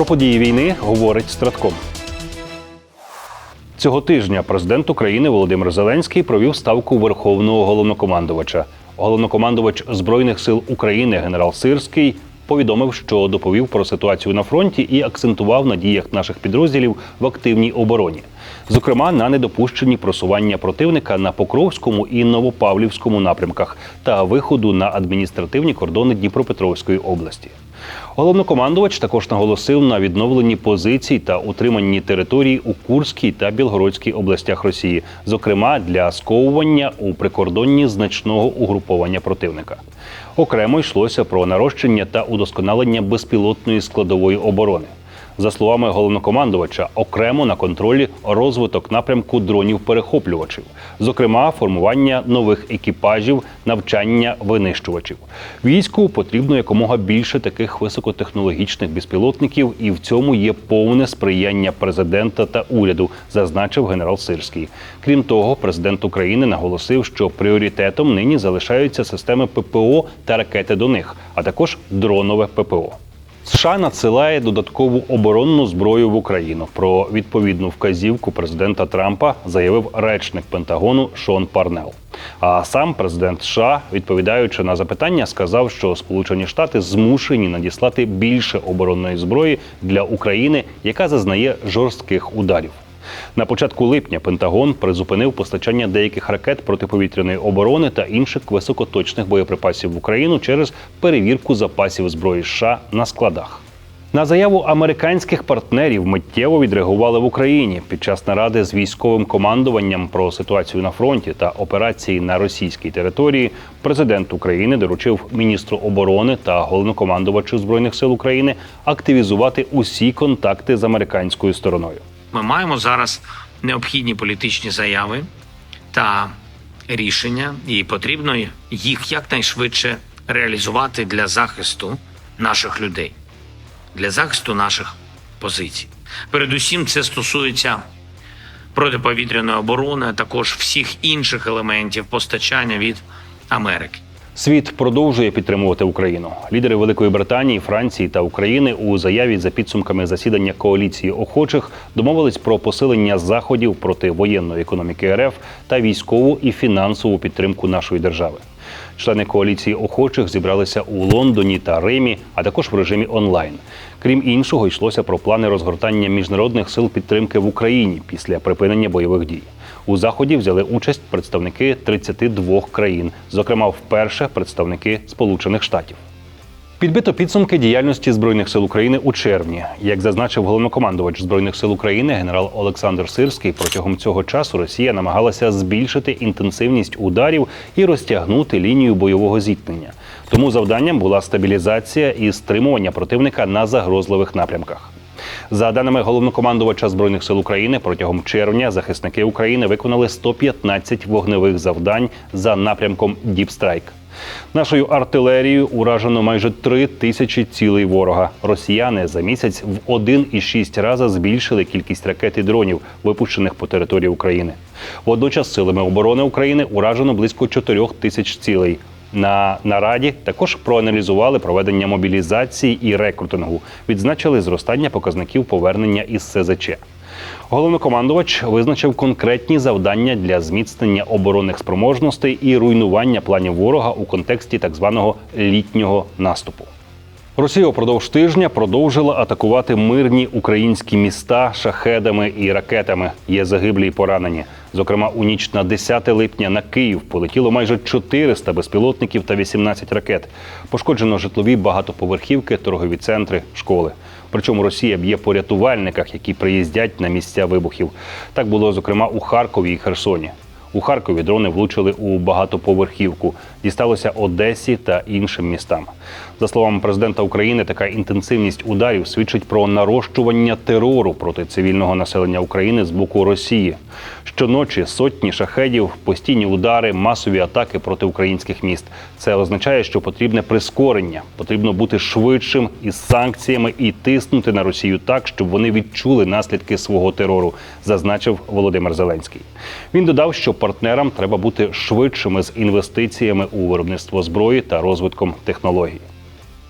Про події війни говорить Стратком. Цього тижня президент України Володимир Зеленський провів ставку верховного головнокомандувача. Головнокомандувач збройних сил України генерал Сирський повідомив, що доповів про ситуацію на фронті і акцентував на діях наших підрозділів в активній обороні, зокрема на недопущенні просування противника на Покровському і Новопавлівському напрямках та виходу на адміністративні кордони Дніпропетровської області. Головнокомандувач також наголосив на відновленні позицій та утриманні територій у Курській та Білгородській областях Росії, зокрема для сковування у прикордонні значного угруповання противника. Окремо йшлося про нарощення та удосконалення безпілотної складової оборони. За словами головнокомандувача, окремо на контролі розвиток напрямку дронів-перехоплювачів, зокрема формування нових екіпажів, навчання винищувачів. Війську потрібно якомога більше таких високотехнологічних безпілотників, і в цьому є повне сприяння президента та уряду, зазначив генерал Сирський. Крім того, президент України наголосив, що пріоритетом нині залишаються системи ППО та ракети до них, а також дронове ППО. США надсилає додаткову оборонну зброю в Україну. Про відповідну вказівку президента Трампа заявив речник Пентагону Шон Парнел. А сам президент США, відповідаючи на запитання, сказав, що Сполучені Штати змушені надіслати більше оборонної зброї для України, яка зазнає жорстких ударів. На початку липня Пентагон призупинив постачання деяких ракет протиповітряної оборони та інших високоточних боєприпасів в Україну через перевірку запасів зброї США на складах. На заяву американських партнерів миттєво відреагували в Україні під час наради з військовим командуванням про ситуацію на фронті та операції на російській території. Президент України доручив міністру оборони та головнокомандувачу збройних сил України активізувати усі контакти з американською стороною. Ми маємо зараз необхідні політичні заяви та рішення, і потрібно їх якнайшвидше реалізувати для захисту наших людей, для захисту наших позицій. Передусім, це стосується протиповітряної оборони, а також всіх інших елементів постачання від Америки. Світ продовжує підтримувати Україну. Лідери Великої Британії, Франції та України у заяві за підсумками засідання коаліції охочих домовились про посилення заходів проти воєнної економіки РФ та військову і фінансову підтримку нашої держави. Члени коаліції охочих зібралися у Лондоні та Римі, а також в режимі онлайн. Крім іншого, йшлося про плани розгортання міжнародних сил підтримки в Україні після припинення бойових дій. У заході взяли участь представники 32 країн, зокрема, вперше представники Сполучених Штатів. Підбито підсумки діяльності збройних сил України у червні. Як зазначив головнокомандувач збройних сил України генерал Олександр Сирський, протягом цього часу Росія намагалася збільшити інтенсивність ударів і розтягнути лінію бойового зіткнення. Тому завданням була стабілізація і стримування противника на загрозливих напрямках. За даними головнокомандувача збройних сил України, протягом червня захисники України виконали 115 вогневих завдань за напрямком Діпстрайк. Нашою артилерією уражено майже три тисячі цілей ворога. Росіяни за місяць в 1,6 рази збільшили кількість ракет і дронів, випущених по території України. Водночас силами оборони України уражено близько 4 тисяч цілей. На нараді також проаналізували проведення мобілізації і рекрутингу, відзначили зростання показників повернення із СЗЧ. Головнокомандувач визначив конкретні завдання для зміцнення оборонних спроможностей і руйнування планів ворога у контексті так званого літнього наступу. Росія упродовж тижня продовжила атакувати мирні українські міста шахедами і ракетами. Є загиблі й поранені. Зокрема, у ніч на 10 липня на Київ полетіло майже 400 безпілотників та 18 ракет. Пошкоджено житлові багатоповерхівки, торгові центри, школи. Причому Росія б'є по рятувальниках, які приїздять на місця вибухів. Так було зокрема у Харкові і Херсоні. У Харкові дрони влучили у багатоповерхівку. Дісталося Одесі та іншим містам. За словами президента України, така інтенсивність ударів свідчить про нарощування терору проти цивільного населення України з боку Росії. Щоночі сотні шахедів, постійні удари, масові атаки проти українських міст. Це означає, що потрібне прискорення, потрібно бути швидшим із санкціями і тиснути на Росію так, щоб вони відчули наслідки свого терору, зазначив Володимир Зеленський. Він додав, що партнерам треба бути швидшими з інвестиціями у виробництво зброї та розвитком технологій.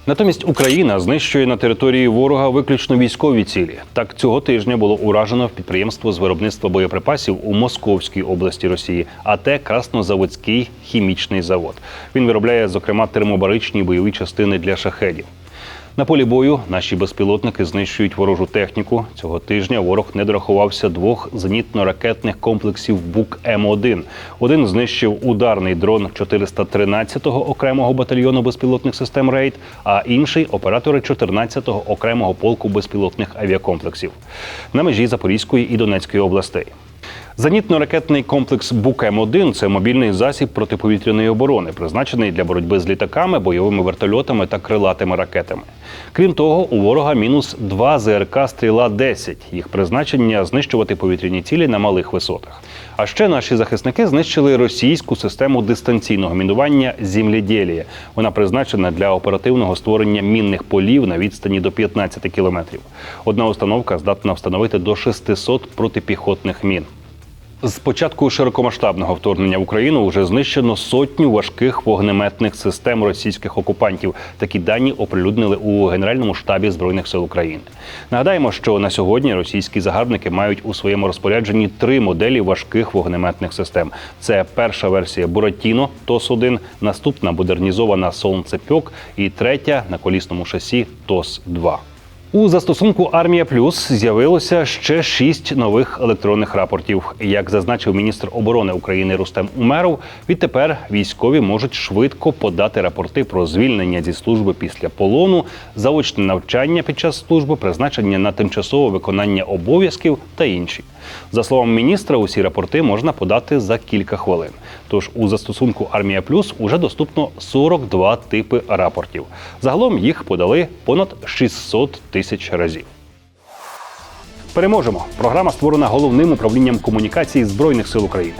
Натомість Україна знищує на території ворога виключно військові цілі. Так цього тижня було уражено підприємство з виробництва боєприпасів у Московській області Росії, АТ Краснозаводський хімічний завод. Він виробляє зокрема термобаричні бойові частини для шахедів. На полі бою наші безпілотники знищують ворожу техніку. Цього тижня ворог не дорахувався двох зенітно-ракетних комплексів Бук М1. Один знищив ударний дрон 413-го окремого батальйону безпілотних систем Рейд, а інший оператори 14-го окремого полку безпілотних авіакомплексів на межі Запорізької і Донецької областей. Зенітно-ракетний комплекс Бук-М1 – це мобільний засіб протиповітряної оборони, призначений для боротьби з літаками, бойовими вертольотами та крилатими ракетами. Крім того, у ворога мінус два ЗРК стріла 10 Їх призначення знищувати повітряні цілі на малих висотах. А ще наші захисники знищили російську систему дистанційного мінування «Зімлєдєлія». Вона призначена для оперативного створення мінних полів на відстані до 15 кілометрів. Одна установка здатна встановити до 600 протипіхотних мін. З початку широкомасштабного вторгнення в Україну вже знищено сотню важких вогнеметних систем російських окупантів. Такі дані оприлюднили у Генеральному штабі збройних сил України. Нагадаємо, що на сьогодні російські загарбники мають у своєму розпорядженні три моделі важких вогнеметних систем. Це перша версія Буратіно ТОС 1 наступна модернізована Сонцепьок і третя на колісному шасі ТОС 2 у застосунку Армія Плюс з'явилося ще шість нових електронних рапортів. Як зазначив міністр оборони України Рустем Умеров, відтепер військові можуть швидко подати рапорти про звільнення зі служби після полону, заочне навчання під час служби, призначення на тимчасове виконання обов'язків та інші. За словами міністра, усі рапорти можна подати за кілька хвилин. Тож у застосунку Армія Плюс уже доступно 42 типи рапортів. Загалом їх подали понад 600 тисяч разів. Переможемо. Програма створена головним управлінням комунікації Збройних сил України.